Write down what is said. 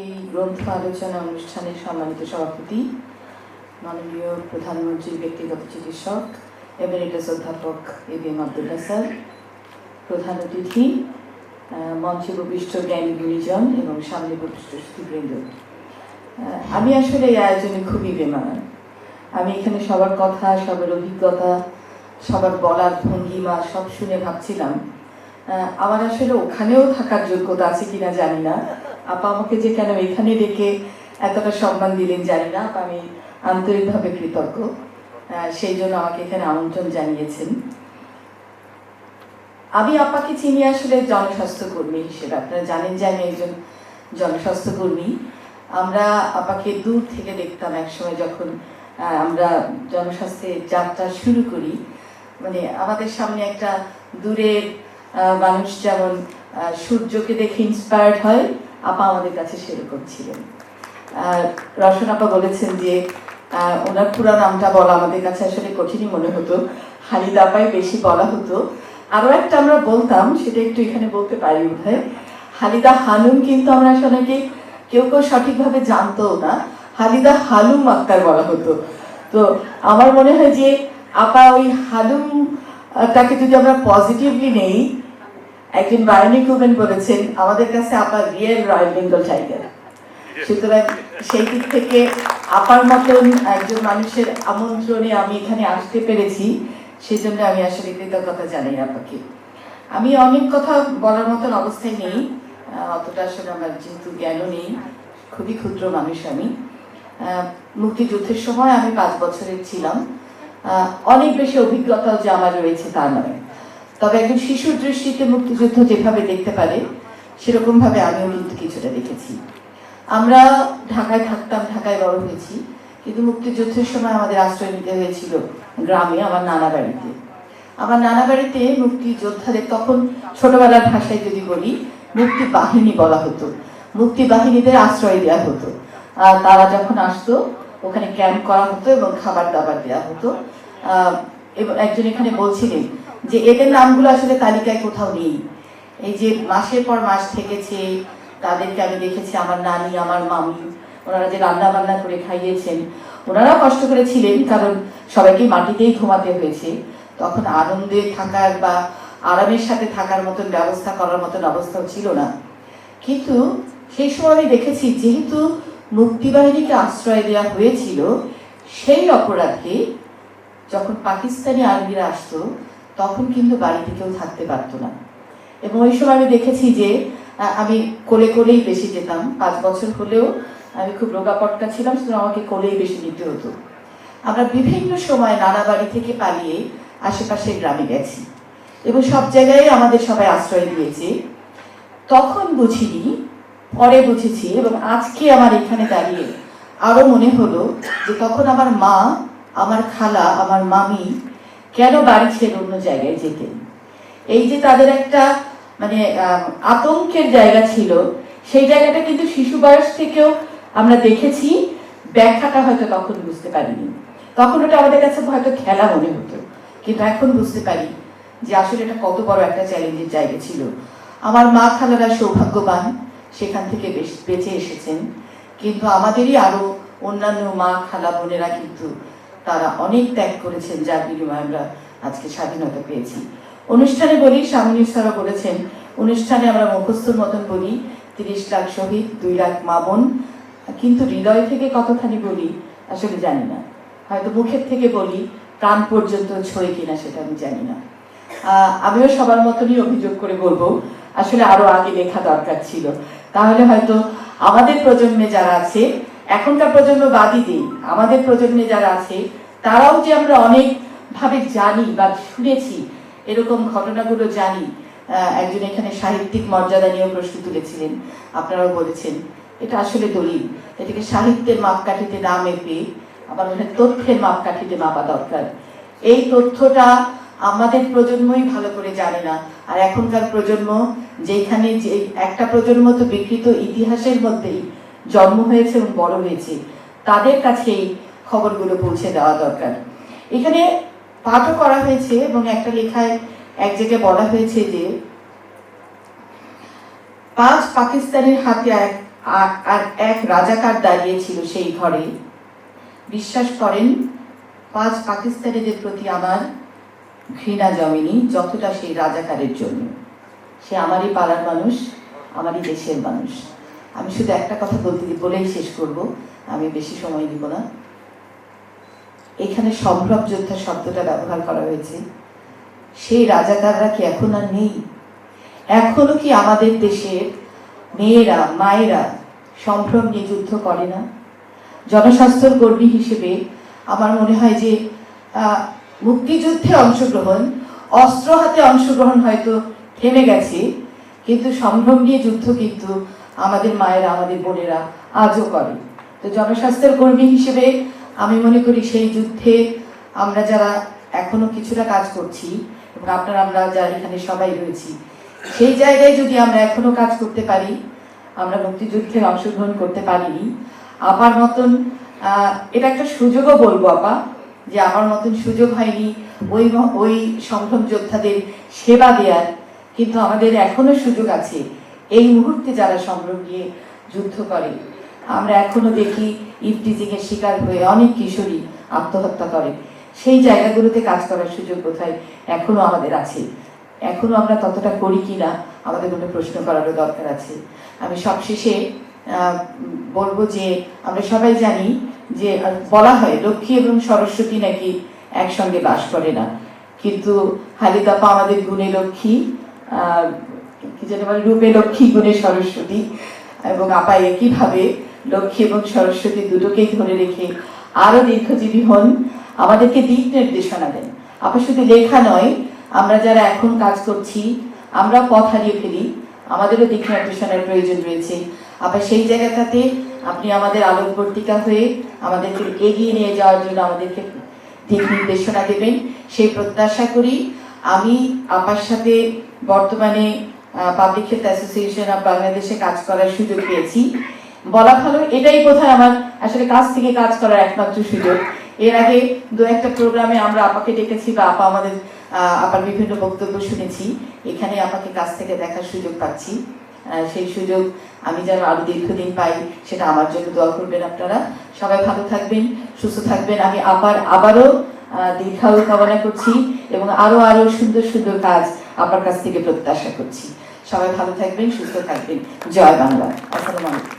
এই গ্রন্থ আলোচনা অনুষ্ঠানের সম্মানিত সভাপতি, মাননীয় প্রধানমন্ত্রীর ব্যক্তিগত চিকিৎসক এমেরিটাস অধ্যাপক A B M Abdullah sir প্রধান অতিথি মঞ্চে উপবিষ্ট জ্ঞানী গুণীজন এবং সামনে উপবিষ্ট সুবৃন্দ আমি আসলে এই আয়োজনে খুবই বেমানান। আমি এখানে সবার কথা, সবার অভিজ্ঞতা, সবার বলার ভঙ্গিমা সব শুনে ভাবছিলাম আমার আসলে ওখানেও থাকার যোগ্যতা আছে কিনা জানি না। আপা আমাকে যে কেন এখানে ডেকে এতটা সম্মান দিলেন জানি না, আপা আমি আন্তরিকভাবে কৃতজ্ঞ। সেই জন্য আমাকে এখানে আমন্ত্রণ জানিয়েছেন। আমি আপাকে চিনি আসলে জনস্বাস্থ্য কর্মী হিসেবে। আপনারা জানেন যে আমি একজন জনস্বাস্থ্য কর্মী। আমরা আপাকে দূর থেকে দেখতাম একসময় যখন আমরা জনস্বাস্থ্যের যাত্রা শুরু করি। মানে আমাদের সামনে একটা দূরের মানুষ যেমন সূর্যকে দেখে ইন্সপায়ার্ড হয় আপা আমাদের কাছে সেরকম ছিলেন। রসন আপা বলেছেন যে ওনার পুরো নামটা বলা আমাদের কাছে আসলে কঠিনই মনে হতো। হালিদা আপাই বেশি বলা হতো। আরও একটা আমরা বলতাম সেটা একটু এখানে বলতে পারি বোধহয়। হালিদা হালুম কিন্তু আমরা আসলে কেউ কেউ সঠিকভাবে জানতো না। হালিদা হালুম আক্তার বলা হতো। তো আমার মনে হয় যে আপা ওই হালুম আহ, তাকে যদি আমরা পজিটিভলি নেই একজন বায়নি কুবেন বলেছেন আমাদের কাছে আপা রিয়েল রয়্যাল বেঙ্গল টাইগার সুতরাং সেই দিক থেকে আপার মতন একজন মানুষের আমন্ত্রণে আমি এখানে আসতে পেরেছি সেজন্য আমি আসলে কৃতজ্ঞতা জানাই আপাকে আমি অনেক কথা বলার মতন অবস্থায় নেই অতটা আসলে আমার যেহেতু জ্ঞানও নেই খুবই ক্ষুদ্র মানুষ আমি। মুক্তিযুদ্ধের সময় আমি পাঁচ বছরের ছিলাম। অনেক বেশি অভিজ্ঞতাও যে আমার রয়েছে তা নয়। তবে একজন শিশুর দৃষ্টিতে মুক্তিযুদ্ধ যেভাবে দেখতে পারে সেরকম ভাবে আমিও কিন্তু কিছুটা দেখেছি। আমরা ঢাকায় থাকতাম, ঢাকায় বড় হয়েছি, কিন্তু মুক্তিযুদ্ধের সময় আমাদের আশ্রয় নিতে হয়েছিল গ্রামে, আমার নানা বাড়িতে। আমার নানা বাড়িতে মুক্তিযোদ্ধাদের তখন ছোটবেলার ভাষায় যদি বলি মুক্তি বাহিনী বলা হতো। মুক্তি বাহিনীদের আশ্রয় দেওয়া হতো। আর তারা যখন আসতো, ওখানে ক্যাম্প করা হতো এবং খাবার দাবার দেওয়া হতো। এবং একজন এখানে বলছিলেন যে এদের নামগুলো আসলে তালিকায় কোথাও নেই। এই যে মাসের পর মাস থেকেছে, তাদেরকে আমি দেখেছি, আমার নানি, আমার মামি, ওনারা যে রান্না বান্না করে খাইয়েছেন ওনারা কষ্ট করেছিলেন কারণ সবাইকে মাটিতেই ঘুমাতে হয়েছে। তখন আনন্দে থাকার বা আরামের সাথে থাকার মতন ব্যবস্থা করার মতন অবস্থাও ছিল না। কিন্তু সেই সময় আমি দেখেছি, যেহেতু মুক্তিবাহিনীকে আশ্রয় দেওয়া হয়েছিল, সেই অপরাধে যখন পাকিস্তানি আর্মিরা আসতো তখন কিন্তু বাড়িতে কেউ থাকতে পারতো না। এবং ওই সময় আমি দেখেছি যে আমি কোলে কোলেই বেশি যেতাম। পাঁচ বছর হলেও আমি খুব রোগা পটকা ছিলাম শুধু আমাকে কোলেই বেশি নিতে হতো। আমরা বিভিন্ন সময় নানা বাড়ি থেকে পালিয়ে আশেপাশের গ্রামে গেছি এবং সব জায়গায় আমাদের সবাই আশ্রয় দিয়েছে তখন বুঝিনি, পরে বুঝেছি এবং আজকে আমার এখানে দাঁড়িয়ে আরও মনে হলো যে তখন আমার মা, আমার খালা, আমার মামি কেন বাড়ি ছেড়ে অন্য জায়গায় যেতেন? এই যে তাদের একটা মানে আতঙ্কের জায়গা ছিল, সেই জায়গাটা কিন্তু শিশু বয়স থেকেও আমরা দেখেছি, ব্যাখ্যাটা হয়তো তখন বুঝতে পারিনি। তখন ওটা আমাদের কাছে হয়তো খেলা মনে হতো, কিন্তু এখন বুঝতে পারি যে আসলে এটা কত বড় একটা চ্যালেঞ্জের জায়গা ছিল। আমার মা খালারা সৌভাগ্যবান, সেখান থেকে বেশ- বেঁচে এসেছেন, কিন্তু আমাদেরই আরও অন্যান্য মা খালা বোনেরা কিন্তু তারা অনেক ত্যাগ করেছেন যার বিনিময়ে আমরা আজকে স্বাধীনতা পেয়েছি। অনুষ্ঠানে বলি সামনে স্যারও বলেছেন, অনুষ্ঠানে আমরা মুখস্থর মতন বলি, তিরিশ লাখ শহীদ, দুই লাখ মা বোন। কিন্তু হৃদয় থেকে কতখানি বলি, আসলে জানি না। হয়তো মুখের থেকে বলি, প্রাণ পর্যন্ত ছয় কিনা সেটা আমি জানি না। আমিও সবার মতনই অভিযোগ করে বলব, আসলে আরও আগে লেখা দরকার ছিল। তাহলে হয়তো আমাদের প্রজন্মে যারা আছে এখনকার প্রজন্ম বাদই দিই। আমাদের প্রজন্মে যারা আছে, তারাও যে আমরা অনেক ভাবে জানি বা শুনেছি, এরকম ঘটনাগুলো জানি। একজন এখানে সাহিত্যিক মর্যাদা নিয়েও প্রশ্ন তুলেছিলেন। আপনারাও বলেছেন, এটা আসলে দলিল। এটাকে সাহিত্যের মাপকাঠিতে না মেপে আবার মনে হয় তথ্যের মাপকাঠিতে মাপা দরকার। এই তথ্যটা আমাদের প্রজন্মই ভালো করে জানে না। আর এখনকার প্রজন্ম, যেখানে যে একটা প্রজন্ম তো বিকৃত ইতিহাসের মধ্যেই জন্ম হয়েছে এবং বড় হয়েছে, তাদের কাছে এই খবরগুলো পৌঁছে দেওয়া দরকার। এখানে পাঠও করা হয়েছে এবং একটা লেখায় এক জায়গায় বলা হয়েছে যে, পাঁচ পাকিস্তানের হাতে এক আর এক রাজাকার দাঁড়িয়েছিল সেই ঘরে। বিশ্বাস করেন, পাঁচ পাকিস্তানিদের প্রতি আমার ঘৃণা জমেনি যতটা সেই রাজাকারের জন্য। সে আমারই পাড়ার মানুষ, আমারই দেশের মানুষ। আমি শুধু একটা কথা বলতে বলেই শেষ করব। আমি বেশি সময় দিব না। এখানে সম্ভ্রম যোদ্ধা শব্দটা ব্যবহার করা হয়েছে। সেই রাজাকাররা কি এখন আর নেই? এখনও কি আমাদের দেশের মেয়েরা, মায়েরা সম্ভ্রম নিয়ে যুদ্ধ করে না? জনস্বাস্থ্য কর্মী হিসেবে আমার মনে হয় যে মুক্তিযুদ্ধে অংশগ্রহণ, অস্ত্র হাতে অংশগ্রহণ হয়তো থেমে গেছে, কিন্তু সম্ভ্রম নিয়ে যুদ্ধ কিন্তু আমাদের মায়েরা, আমাদের বোনেরা আজও করে। তো জনস্বাস্থ্যের কর্মী হিসেবে আমি মনে করি সেই যুদ্ধে আমরা যারা এখনও কিছুটা কাজ করছি এবং আপনারা, আমরা যারা এখানে সবাই রয়েছি, সেই জায়গায় যদি আমরা এখনও কাজ করতে পারি, আমরা মুক্তিযুদ্ধে অংশগ্রহণ করতে পারিনি আপার মতন এটা একটা সুযোগও বলব আপা, যে আমার মতন সুযোগ হয়নি ওই ওই সংগ্রাম যোদ্ধাদের সেবা দেওয়ার কিন্তু আমাদের এখনও সুযোগ আছে। এই মুহূর্তে যারা সংগ্রাম নিয়ে যুদ্ধ করে, আমরা এখনও দেখি ইফটিজিং এর শিকার হয়ে অনেক কিশোরী আত্মহত্যা করে। সেই জায়গাগুলোতে কাজ করার সুযোগ কোথায় এখনও আমাদের আছে। এখনও আমরা ততটা করি কিনা আমাদের মনে প্রশ্ন করারও দরকার আছে। আমি সবশেষে বলব যে আমরা সবাই জানি যে বলা হয় লক্ষ্মী এবং সরস্বতী নাকি একসঙ্গে বাস করে না। কিন্তু হালিদাপা আমাদের গুণে লক্ষ্মী রূপে লক্ষ্মী গুণে সরস্বতী। এবং আপা একইভাবে লক্ষ্মী এবং সরস্বতী দুটোকেই ধরে রেখে আরও দীর্ঘজীবী হন। আমাদেরকে দিক নির্দেশনা দেন আপা শুধু লেখা নয়, আমরা যারা এখন কাজ করছি আমরা পথ হারিয়ে ফেলি। আমাদেরও দিক নির্দেশনার প্রয়োজন রয়েছে। আবার সেই জায়গাটাতে আপনি আমাদের আলোকবর্তিকা হয়ে আমাদেরকে এগিয়ে নিয়ে যাওয়ার জন্য আমাদেরকে দিক নির্দেশনা দেবেন। সেই প্রত্যাশা করি আমি আপার সাথে বর্তমানে পাবলিক হেলথ অ্যাসোসিয়েশন অফ বাংলাদেশে কাজ করার সুযোগ পেয়েছি। বলা ভালো, এটাই বোধহয় আমার আসলে কাজ থেকে কাজ করার একমাত্র সুযোগ। এর আগে দু একটা প্রোগ্রামে আমরা আপাকে ডেকেছি বা আপা আমাদের আপার বিভিন্ন বক্তব্য শুনেছি। এখানে আপাকে কাছ থেকে দেখার সুযোগ পাচ্ছি। সেই সুযোগ আমি যেন আরও দীর্ঘদিন পাই, সেটা আমার জন্য দোয়া করবেন আপনারা। সবাই ভালো থাকবেন, সুস্থ থাকবেন। আমি আবার আবারও দীর্ঘায়ু কামনা করছি এবং আরও আরও সুন্দর সুন্দর কাজ আপনার কাছ থেকে প্রত্যাশা করছি। সবাই ভালো থাকবেন সুস্থ থাকবেন। জয় বাংলা। আসসালামু আলাইকুম।